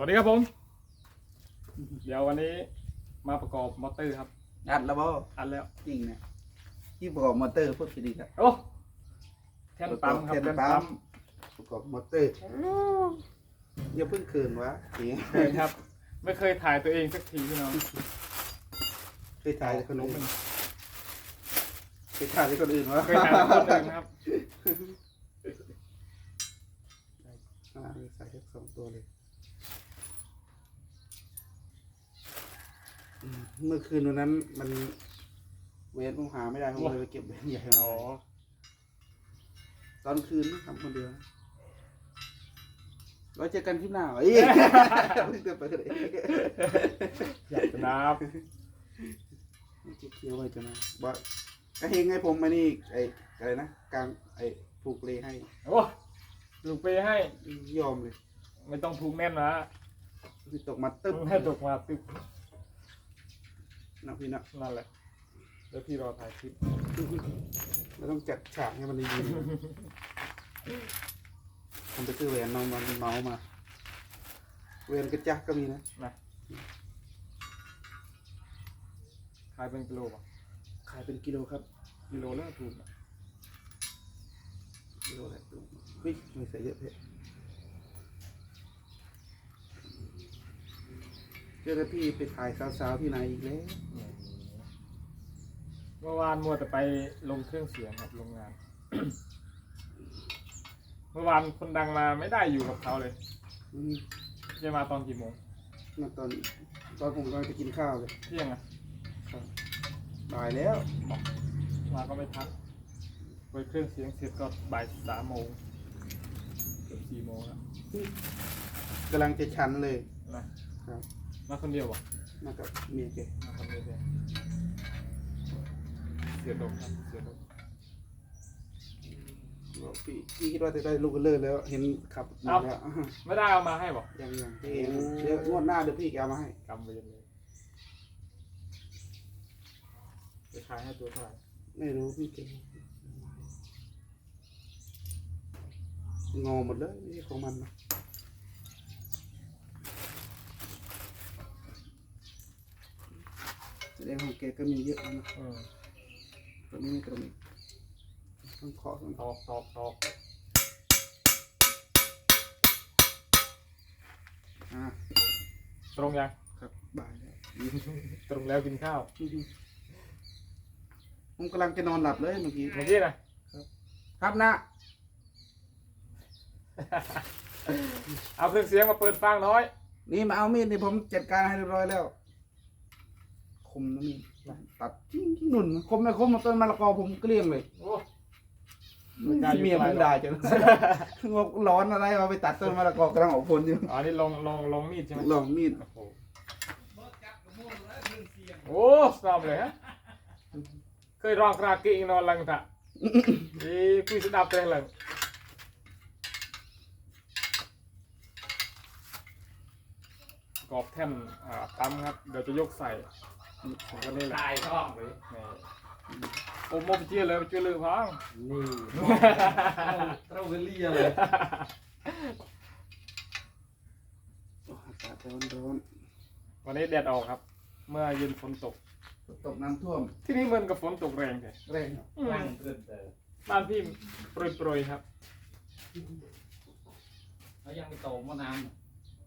สวัสดีครับผม เดี๋ยววันนี้มาประกอบมอเตอร์ครับ อัดแล้วบ่อันแล้ว จริงเนี่ยที่ประกอบมอเตอร์พูดผิดอีกแล้ว โอ้แท่นปั๊มครับแท่นแท่นปั๊ปั๊มมประกอบมอเตอร์อย่าเพิ่งคืนวะอย่างเงี้ยเคยครับ ไม่เคยถ่ายตัวเองสักทีพี่น้องเคยถ่ายคนอื่นเคยถ่ายคนอื่นวะเคยถ่ายกับคนอื่นนะครับอ่าใส่ทั้งสองตัวเลยอืม เมื่อคืนวันนั้นมันเวรผมหาไม่ได้ผมเลยไปเก็บเวรใหญ่มาอ๋อ ตอนคืนนะทำคนเดียวนะไว้เจอกันที่หน้าเอ้ยเพิ่งจะไปเลยอยากจะนับเคี้ยวไว้จะนะบอกก็เฮงให้ผมมานี่ไอ้อะไรนะกลางไอ้ผูกเลให้โอ้ลูกเปย์ให้ยอมเลย ไม่ต้องผูกแน่นนะที่ตกมาตึ๊บให้ตกมาตึ๊บ นะพี่นะนั่นแหละเดี๋ยวพี่รอถ่ายคลิปเราต้องจัดฉากให้มันดีๆผมไปซื้อแหวนนอนมันเมาส์มาแหวนกระจักก็มีนะนะขายเป็นกิโลป่ะขายเป็นกิโลครับ กิโลแล้วถูกนะกิโลแหละเฮ้ยไม่ใส่เยอะเพะ จ้าหน้าที่ไปถ่ายสาวๆที่ไหนอีกแล้วเมื่อวานมัวแต่ไปลงเครื่องเสียงครับโรงงาน เมื่อวานคนดังมาไม่ได้อยู่กับเขาเลย อืมจะมาตอนกี่โมงมาตอนตอนผมกำลังจะกินข้าวเลยเที่ยงอะครับบ่ายแล้วมาก็ไม่ทันไปเครื่องเสียงเสร็จก็บ่ายสามโมงเกือบสี่โมงแล้วกำลังจะชันเลยนะ ครับ มาคนเดียวบ่มากับเมียแกมาคนเดียวเลยเสียดกครับเสียดกบอกพี่พี่คิดว่าจะได้ลูกกันเลยแล้ว เห็นขับมาแล้วไม่ได้เอามาให้บ่ยังยังพี่เองเดี๋ยวงวดหน้าเดี๋ยวพี่แกเอามาให้กำไปเลยจะขายให้ตัวเท่าไหร่ไม่รู้พี่แกงอหมดเลยนี่ของมันนะแส ดงของแกก็มีเยอะนะอืมตัวนี้ตัวนี้ต้องเคาะต้องตเคาะอกตอกตอกอ่าตรงยังครับบ่ายแล้วตรงแล้วกินข้าวผมกำลังจะนอนหลับเลยเมื่อกี้เมื่อกี้นะครับนะเอาเครื่องเสียงมาเปิดฟังน้อย นี่มาเอามีดนี่ผมจัดการให้เรียบร้อยแล้ว คมนะมีดตัดจิ้งจิ้งหนุนคมไม่คมมาต้นมะละกอผมเกลี้ยงเลยโอ้ไม่กล้าอยู่เมียไกลผมหรอกด่าจังงกร้อนอะไรมาไปตัดต้นมะละกอกำลังออกผลอยู่อ๋อนี่ลองลองลองมีดใช่ไหมลองมีดโอ้โหโอ้สนอมเลยฮะเคยร้องครากิงนอนลังตะอีคุยสดับเตรงลังกรอบแท่นอ่าปั๊มครับเดี๋ยวจะยกใส่ ผมก็นี่แหละตายชอบเลยนี่โอ้โมไปเชื่อเลยไปเชื่อเลยพังนี่เราเวลี่เลยโอ้อากาศร้อนร้อนวันนี้แดดออกครับ เมื่อเย็นฝนตก ตกน้ำท่วมที่นี่เหมือนกับฝนตกแรงเลยแรงครับนั่งเกินเตอบ้านพี่โปรยๆครับเขายังไม่โตมะน้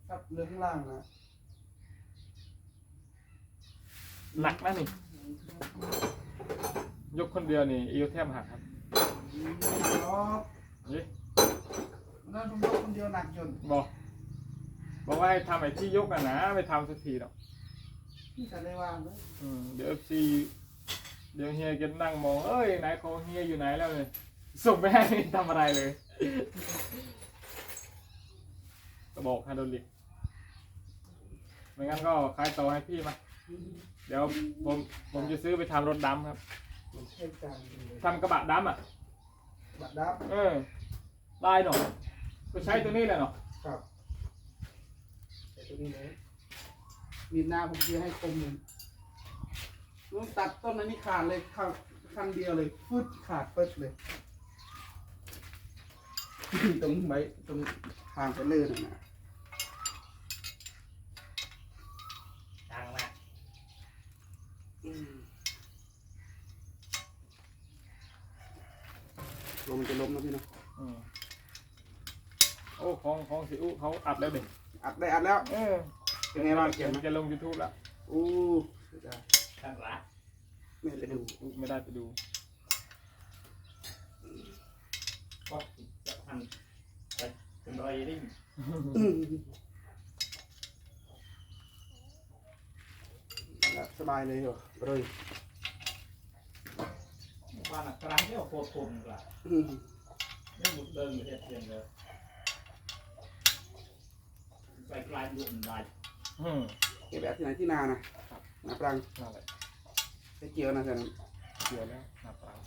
ครับเรือข้างล่างนะ หนักนะนี่ ยกคนเดียวนี่เอวแทบหักครับอ๋อนี่วันนั้นผมยกคนเดียวหนักจนบอกบอกว่าให้ทำไอ้ที่ยกน่ะนะไม่ทำสักทีหรอกพี่จะได้ว่างเลยอืมเดี๋ยวเอฟซีเดี๋ยวเฮียจะนั่งมองเอ้ยไหนของเฮียอยู่ไหนแล้วเลยส่งไปให้ทำอะไรเลยก็บอกไฮโดรลิกไม่งั้นก็ขายต่อให้พี่มา เดี๋ยวผมผมจะซื้อไปทำรถดำครับใช่จังทำกระบะดำอะ บัดดับเออลายหน่อยก็ใช้ตัวนี้แหละเนาะครับแต่ตัวนี้เลยมีดหน้าผมจะให้คมเลยต้องตัดต้นนั้นนี่ขาดเลยขาดคันเดียวเลยฟึดขาดเปิดเลย ตรงใบตรงทางไปเลื่อนนนะ ตัวมันจะล้มนะพี่เนาะ อืมโอ้ ของของสิอุเขาอัดแล้วเด็กอัดได้อัดแล้ว เออเป็นไงบ้างเขียนไหม จะลงยูทูบแล้วอู้เสียดายข้างรักไม่ได้ดูอุไม่ได้ไปดูก็จะพันไปเป็นรอยริ่งอืมแล้วสบายเลยเหรอเลยบ้านอักราเนี่ยโคตรคมกว่าอืมไม่หมุดเดินไม่ได้เพียงเลย ไปกลายยุ่งได้อืมเก็บแบบที่ไหนที่นานะนาปรังนั่นแหละไปเกี่ยวนะแถวนั้นเกี่ยวแล้วนาปรัง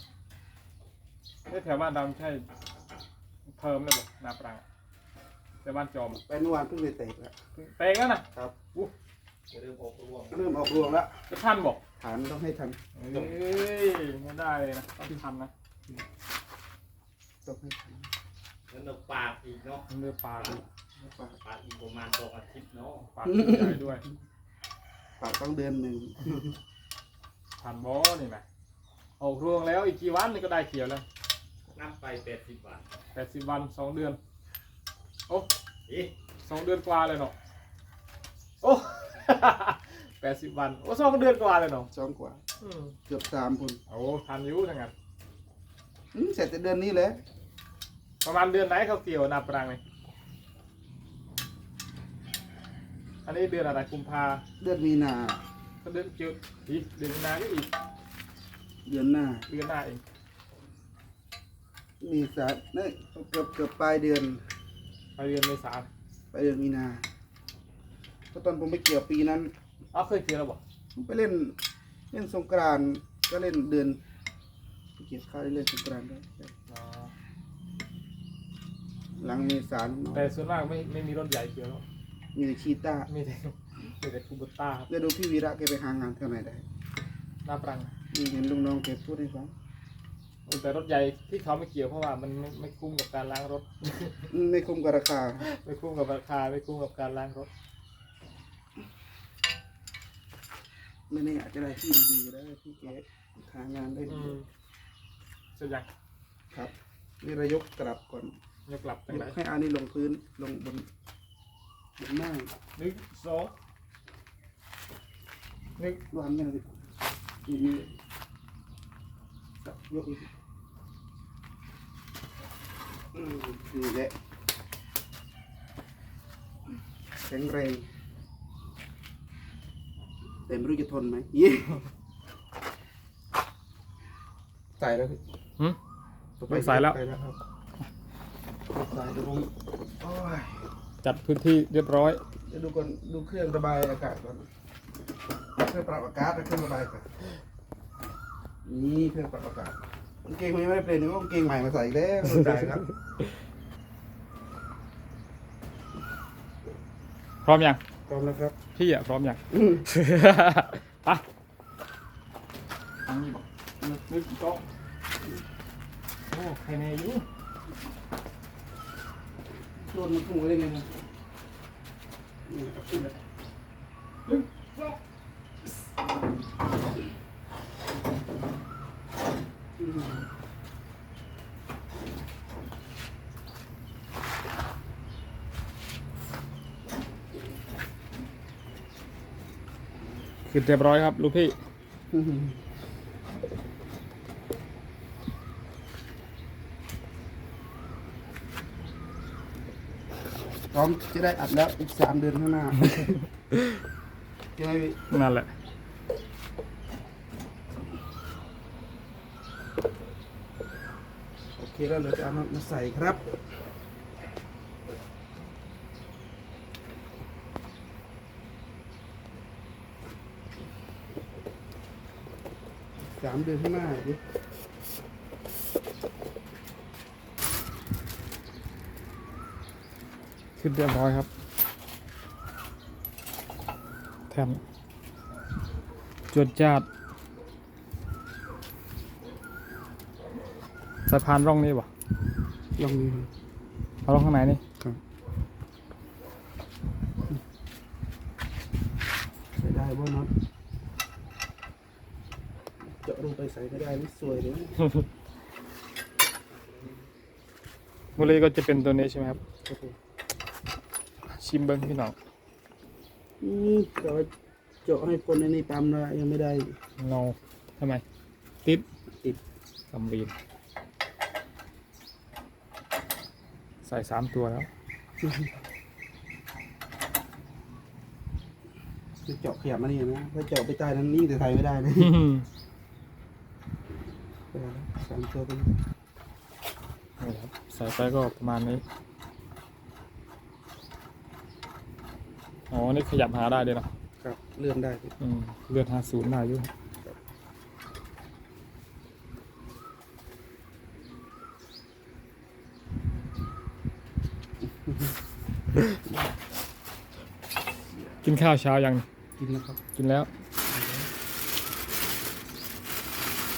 เอ้ยแถวบ้านเราไม่ใช่เพิ่มเลยบ่นาปรังแต่บ้านจอมอะไปเมื่อวานเพิ่งไปเตะแล้ว เตะกันนะครับจะเริ่มออกรวงเริ่มออกรวงแล้วจะทันบอกฐานต้องให้ทัน เอ้ยไม่ได้เลยนะต้องทันนะต้องให้ทันแล้วเราปาดอีกเนาะเลือปลาดู ปากปาดอีกประมาณสองอาทิตย์เนาะปลาใหญ่ด้วยปากต้องเดือนหนึ่งทันบอนี่ไหมออกรวงแล้วอีกกี่วันนี่ก็ได้เขียวแล้วนับไปแปดสิบบาทแปดสิบวันสองเดือน โอ้อีสองเดือนกว่าเลยเนาะโอ้แปดสิบวันโอ้สองเดือนกว่าเลยเนาะสองกว่าอืมเกือบสามคนโอ้ทันอยูทั้งนั้นอืมเสร็จแต่เดือนนี้เลยประมาณเดือนไหนเขาเกี่ยวนาปรังเลย อันนี้เดือนอะไรกุมภาเดือนมีนา ก็เดือนเกี่ยวอีกเดือนมีนาก็อีกเดือนหน้า เดือนหน้าเองมีสาเนี่ยเกือบเกือบปลายเดือน ไปเดือนเมษาปลายเดือนมีนาก็ตอนผมไปเกี่ยวปีนั้น อ้าวเคยเกี่ยวแล้วบอกผมไปเล่น เล่นสงกรานต์ก็เล่นเดือนไปเกี่ยวข้าวได้เล่นสงกรานต์ด้วยอ๋อหลังเมษาแต่ส่วนมากไม่ไม่มีรถใหญ่เกี่ยวแล้ว มีแต่ชีต้ามีแต่มีแต่คูบูต้าครับเดี๋ยวดูพี่วีระแกไปหางานเท่าไหร่ได้นาปรังนี่เห็นลุงน้องแกพูดให้ฟังแต่รถใหญ่ที่เขาไม่เกี่ยวเพราะว่ามันไม่ไม่คุ้มกับการล้างรถอืมไม่คุ้มกับราคา ไม่คุ้มกับราคาไม่คุ้มกับการล้างรถไม่แน่อาจจะได้ที่ดีๆก็ได้พี่แกหางานได้อืดีมจะยังครับ นี่เรายกกลับก่อนยกกลับยจังไรกให้เอานี่ลงพื้นลงบนบ นหน้าหนึ่งสองหนึ่งวางกันเลยอีกนี่ยกอีกอืมนี่แหละแข็งแรงแต่ไม่รู้จะทนไหมเย้ใส่แล้วพี่หืมต่อไปใส่แล้ว ใส่แล้วครับใส่ดูผมโอ้ย จัดพื้นที่เรียบร้อยเดี๋ยวดูก่อนดูเครื่องระบายอากาศก่อนเครื่องปรับอากาศและเครื่องระบายอากาศนี่เครื่องปรับอากาศกางเกงมันยังไม่ได้เปลี่ยนนึกว่ากางเกงใหม่มาใส่อีกแล้วสนใจครับพร้อมยังพร้อมแล้วครับพี่อะพร้อมยังอืมไปอันนี้บอกหนึ่งสองโอ้ใครเนยอยู่โดนมันพุ่งไปได้ไงเนี่ยนี่เอาขึ้นเลย หนึ่งสองอืมขึ้นเรียบร้อยครับ ลูกพี่ พร้อมจะได้อัดแล้วอีกสามเดือนข้างหน้าใช่ไหมพี่นั่นแหละ โอเคแล้วเราจะเอามาใส่ครับสามเดือนข้างหน้าดิ ขึ้นเรียบร้อยครับแทนจวดจาดสะพานร่องนี้วะลองดูเอาร่องข้างในนี่ครับใส่ได้บ่น็อตเจาะลงไปใส่ไม่ได้นี่สวยเลยนะบุรีก็จะเป็นตัวนี้ใช่ไหมครับ ครับผม ชิมเบิ้งพี่น้องอืมแต่ว่าเจาะให้คนในนี้ปั๊มนะยังไม่ได้ เงาทำไม ติดติดสำลีนใส่สามตัวแล้ว จะเจาะขยับมานี่นะถ้าเจาะไปใต้นั้นนี่แต่ไทยไม่ได้นะสามตัวเป็นนี่ครับใส่ไปก็ประมาณนี้ อ๋อ นี่ขยับหาได้ด้วยเนอะครับ เลื่อนได้อืมเลือดหาศูนย์ได้อยู่กินข้าวเช้ายัง กินแล้วครับกินแล้ว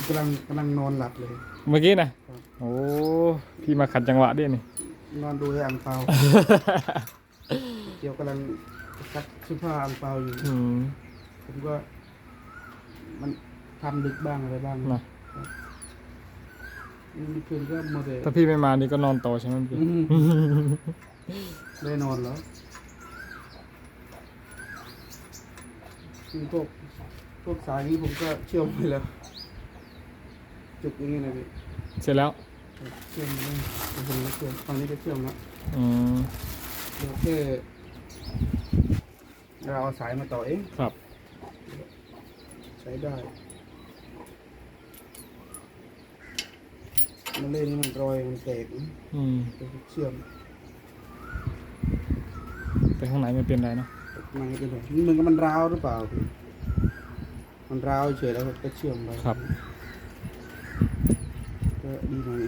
กำลังกำลังนอนหลับเลย เมื่อกี้นะครับโอ้ พี่มาขัดจังหวะด้วยนี่ นอนดูไอ้อังเปาเกี่ยวกำลัง ซักเสื้อผ้าอังเปาอยู่ อืมผมก็ มันทำดึกบ้างอะไรบ้างนะเมื่อคืนก็โมเดลถ้าพี่ไม่มานี่ก็นอนต่อใช่ไหมพี่ได้นอนแล้วคือพวกพวกสายนี้ผมก็เชื่อมไปแล้ว จุกอย่างนี้นะพี่เสร็จแล้วเชื่อมไปเลยผมก็เชื่อมตอนนี้ก็เชื่อมแล้วอืมเดี๋ยวแค่ เราเอาสายมาต่อเองครับ ใช้ได้ มันเล่นนี่มันรอยมันแตกนะอืมเดี๋ยวเชื่อมแต่ข้างในไม่เป็นไรเนอะมันก็เป็นแบบนี่มันก็มันร้าวหรือเปล่าพี่มันร้าวเฉยแล้วก็เชื่อมไปครับก็ดีหน่อย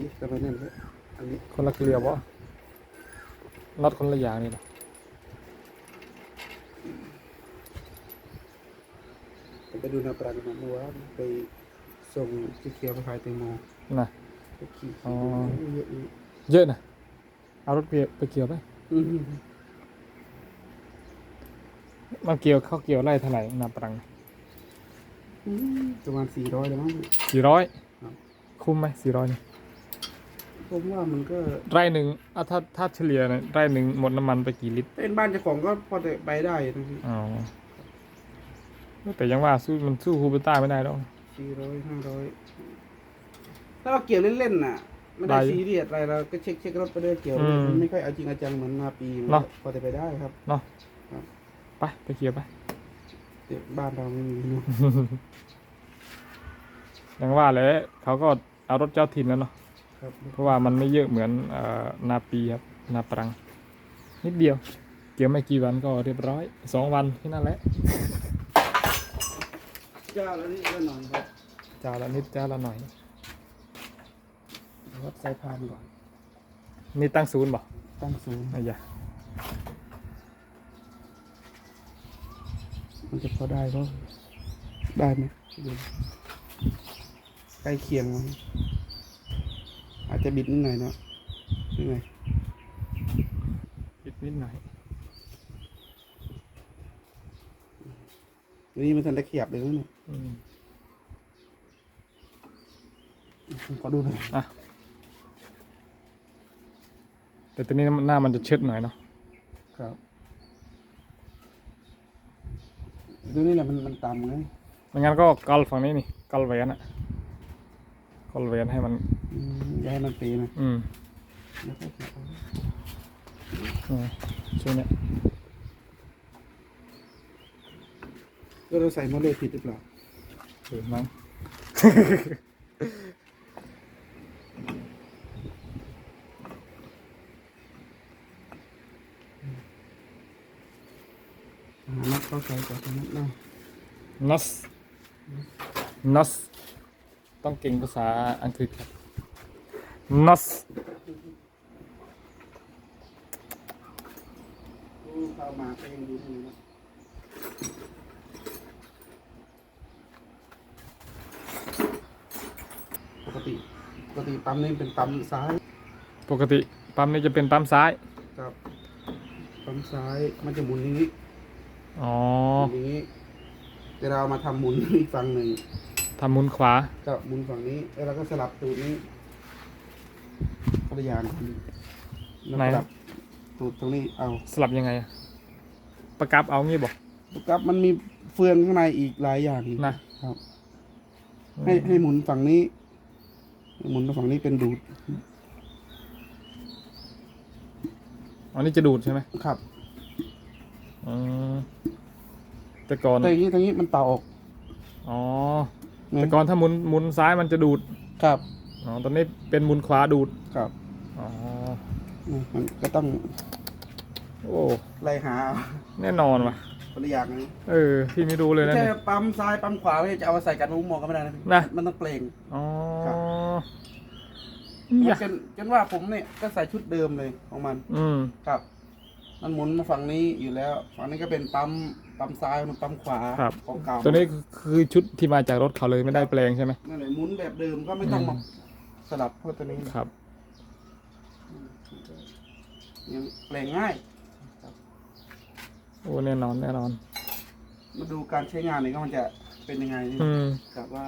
นี่ทำไมนั่นก็อันนี้คนละเกลียววะ น็อตคนละอย่างนี่นะไปดูนาปรังมาเมื่อวานไปส่งที่เคียวไปขายแตงโมนะไปขี่อ๋อ เยอะอยู่เยอะนะ เอารถเกียวไปเกี่ยวไปอืมมาเกี่ยวเข้าเกี่ยวไล่เท่าไหร่นาปรังประมาณสี่ร้อยแล้วมั้ง สี่ร้อย ครับ คุ้มไหมสี่ร้อยนี่ ผมว่ามันก็ไร่หนึ่งอะถ้าถ้าเฉลี่ยนะไร่หนึ่งหมดน้ำมันไปกี่ลิตรเป็นบ้านเจ้าของก็พอจะไปได้นะพี่อ๋อแต่ยังว่าสู้มันสู้คูเปต้าไม่ได้หรอกสี่ร้อยห้าร้อยถ้าเราเกี่ยวเล่นๆน่ะไม่ได้ได้ซีเรียสอะไรเราก็เช็คเช็ครถไปเรื่อยเกี่ยวอืมมันไม่ค่อยเอาจริงเอาจังเหมือนมาปีมันเนาะพอจะไปได้ครับเนาะครับไปไปเกี่ยวไปแต่บ้านเราไม่มีเนาะยังว่าเลยเขาก็เอารถเจ้าถิ่นแล้วเนาะครับ เพราะว่ามันไม่เยอะเหมือนเอ่อนาปีครับนาปรัง นิดเดียว เกี่ยวไม่กี่วันก็เรียบร้อยสองวันแค่นั้นแหละเจ้าแล้วนี่ก็หน่อยครับจ้าละนิดจ้าละหน่อยวัดสายพานก่อนนี่ตั้งศูนย์บ่ตั้งศูนย์ไอ้ยะมันจะพอได้ก็ได้ไหมดูใกล้เคียงมั้ง อาจจะบิดนิดหน่อยเนาะนี่ไงปิดนิดหน่อยนี่มันทันได้ขยับเลยนะเนี่ยอืมขอดูหน่อยอะแต่ตัวนี้หน้ามันจะเชิดหน่อยเนาะครับดูนี่แหละมันมันต่ำไงไม่งั้นก็กอลฝั่งนี้นี่กอลแหวนอะกอลแหวนให้มัน อืมอย่าให้มันตีนะอืมแล้วก็ขยับเอาอืมช่วยเนี่ยแล้วเราใส่โมเลผิดหรือเปล่าหรือมั้ง หานัดเข้าใส่ก่อนนัดนะนอสนอสต้องเก่งภาษาอังกฤษครับ นอสดูเข้ามาก็ยังดูนี่นะปกติปกติปั๊มนี่เป็นปั๊มซ้ายปกติปั๊มนี้จะเป็นปั๊มซ้าย ครับปั๊มซ้ายมันจะหมุนอย่างนี้อ๋อหมุนอย่างนี้แต่เราเอามาทำหมุนอีกฝั่งหนึ่งทำหมุนขวา ก็หมุนฝั่งนี้แล้วเราก็สลับตูดนี้ภ รรยางกันแล้วไหนสลับตูดตรงนี้เอาสลับยังไงอะประกับเอางี้บอกตุ๊กครับมันมีเฟืองข้างในอีกหลายอย่างนะ ครับ ให้ให้หมุนฝั่งนี้ให้หมุนฝั่งนี้เป็นดูดอันนี้จะดูดใช่ไหมครับอืมแต่ก่อน แต่อย่างนี้ตรงนี้มันเป่าออกอ๋อ แต่ก่อนถ้าหมุนหมุนซ้ายมันจะดูด ครับ อ๋อ ตอนนี้เป็นหมุนขวาดูด ครับ อ๋อ มันก็ต้องโอ้ ไล่หาเอาแน่นอนว่ะ คนละอย่างนี้เออ พี่ไม่รู้เลยไม่นะใช่เนี่ย ปั๊มซ้ายปั๊มขวาไม่ใช่จะเอามาใส่กันมุ้งมองก็ไม่ได้นะนะ มันต้องเปล่งอ๋อครับอยากจนจนว่าผมเนี่ยก็ใส่ชุดเดิมเลยของมัน อืม ครับ มันหมุนมาฝั่งนี้อยู่แล้ว ฝั่งนี้ก็เป็นปั๊มปั๊มซ้ายมันปั๊มขวาครับ ของเก่าตัวนี้คือชุดที่มาจากรถเขาเลยไม่ได้แปลงใช่ไหมนั่นแหละหมุนแบบเดิมก็ไม่ต้องมาอืมสลับเพราะตัวนี้ ครับ ยังแปลงง่ายโอ้แน่นอนแน่นอน มาดูการใช้งานนี่ก็มันจะเป็นยังไงนี่อืม ครับว่า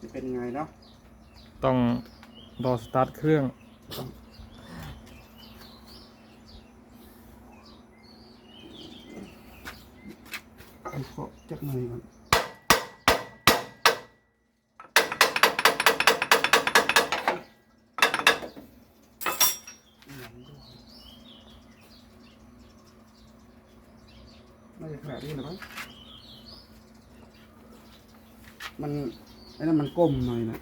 จะเป็นยังไงเนาะต้องรอสตาร์ทเครื่อง เอาเคาะจักหน่อยก่อนน่าจะขนาดนี้เหรือ มั้งมันไอ้นั่นมันก้มหน่อยนะ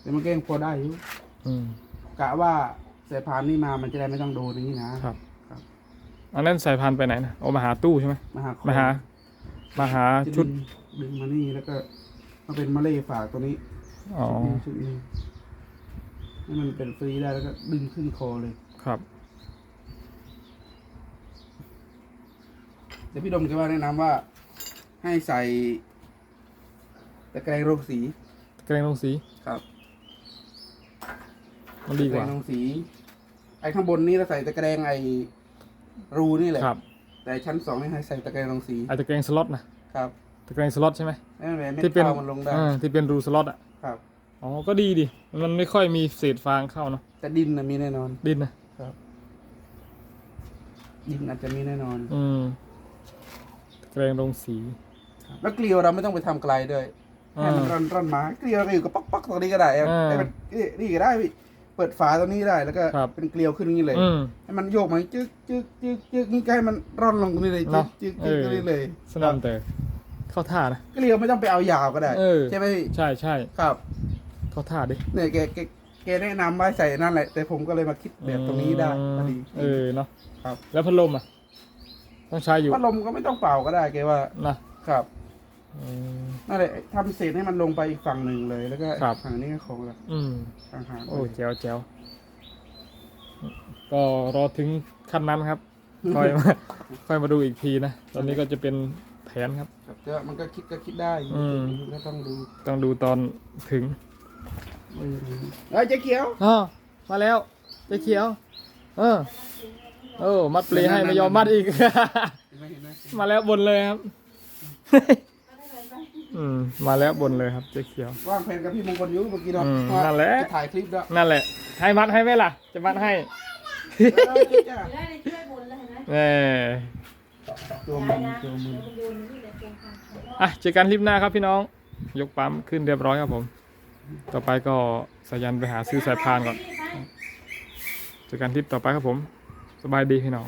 แต่มันก็ยังพอได้อยู่อืม กะว่าสายพานนี่มามันจะได้ไม่ต้องโดนอย่างนี้นะครับครับอันนั้นสายพันธุ์ไปไหนนะเอามาหาตู้ใช่ไหมมาหามาหามาหาจะชุดดึงดึงมานี่แล้วก็มาเป็นมะเล่ฝากตัวนี้อ๋อชุดนี้ให้มันเป็นฟรีได้แล้วก็ดึงขึ้นคอเลย ครับ เดี๋ยวพี่ดมจะว่าแนะนำว่า ให้ใส่ตะแกรงโรงสีเกรงลงสีครับมันดีกตะแกรว่างโรงสี ไอ้ข้างบนนี่เราใส่ตะแกรงไอ้รูนี่แหละครับแต่ชั้นสองนี่ให้ใส่ตะแกรงโรงสีอาจจะเกรงสล็อตนะครับตะเกรงสล็อตใช่ไหมให้มันไม่ที่เป็นเข้ามันลงได้อ่าที่เป็นรูสล็อตอะครับ อ๋อก็ดีดิมันไม่ค่อยมีเศษฟางเข้าเนาะแต่ดินนะมีแน่นอน ดินนะดินอาจจะมีแน่นอน อืม เกรงลงสี แล้วเกลียวเราไม่ต้องไปทำไกลด้วยให้มันอ่าร่อนร่อนมาเกลียวก็อยู่กับป๊อกป๊อกตรงนี้ก็ได้เอาอ่าให้มันนี่นี่ก็ได้พี่เปิดฝาตรงนี้ได้แล้วก็ครับ เป็นเกลียวขึ้นอย่างนี้เลย อืม ให้มันโยกมาจึ๊กจึ๊กจึ๊กจึ๊กนี่ก็ให้มันร่อนลงตรงนี้เลยจึ๊เนาะกจึ๊กจึ๊กเออ ตรงนี้เลยสนั่นแต่เข้าท่านะ เกลียวไม่ต้องไปเอายาวก็ได้เออ ใช่ไหมพี่ใช่ใช่ครับเข้าท่าดิเนี่ยแกแกแกแนะนำไว้ใส่นั่นแหละแต่ผมก็เลยมาคิดแบบตรงนี้ได้พอดี เออเนาะครับ แล้วพัดลมอะ ต้องใช้อยู่พัดลมก็ไม่ต้องเป่าก็ได้แกว่านะครับอืม นั่นแหละทำเศษให้มันลงไปอีกฝั่งหนึ่งเลยแล้วก็ครับ ฝั่งนี้ก็ของละอืม ต่างหากโอ้แจ๋วแจ๋วก็รอถึงขั้นนั้นครับ ค่อยมา ค่อยมาดูอีกทีนะ ตอนนี้ก็จะเป็นแผนครับ ครับก็มันก็คิดก็คิดได้อืม ก็ต้องดูต้องดูตอนถึงเออเอ้ยเจ๊เขียวอ๋อมาแล้วเจ๊เขียว เออ โอ้มัดเปลให้ไม่ยอมมัดอีก เห็นไหมเห็นไหมมาแล้วบนเลยครับ อืม มาแล้วบนเลยครับเจ๊เขียว ว่างแผนกับพี่มงคลอยู่เมื่อกี้เนาะอืมว่านั่นแหละ จะถ่ายคลิปแล้วนั่นแหละ ให้มัดให้ไหมล่ะ จะมัดให้ เออเจ๊จ้ะได้ในช่วยบนแล้วเห็นไหมแน่ตัวมึงตัวมึงเดี๋ยวมันโยนนี่แหละตรงกลางอะเจอกันคลิปหน้าครับพี่น้อง ยกปั๊มขึ้นเรียบร้อยครับผม ต่อไปก็สายันไปหาซื้อสายพานก่อน เจอกันคลิปต่อไปครับผม สบายดีพี่น้อง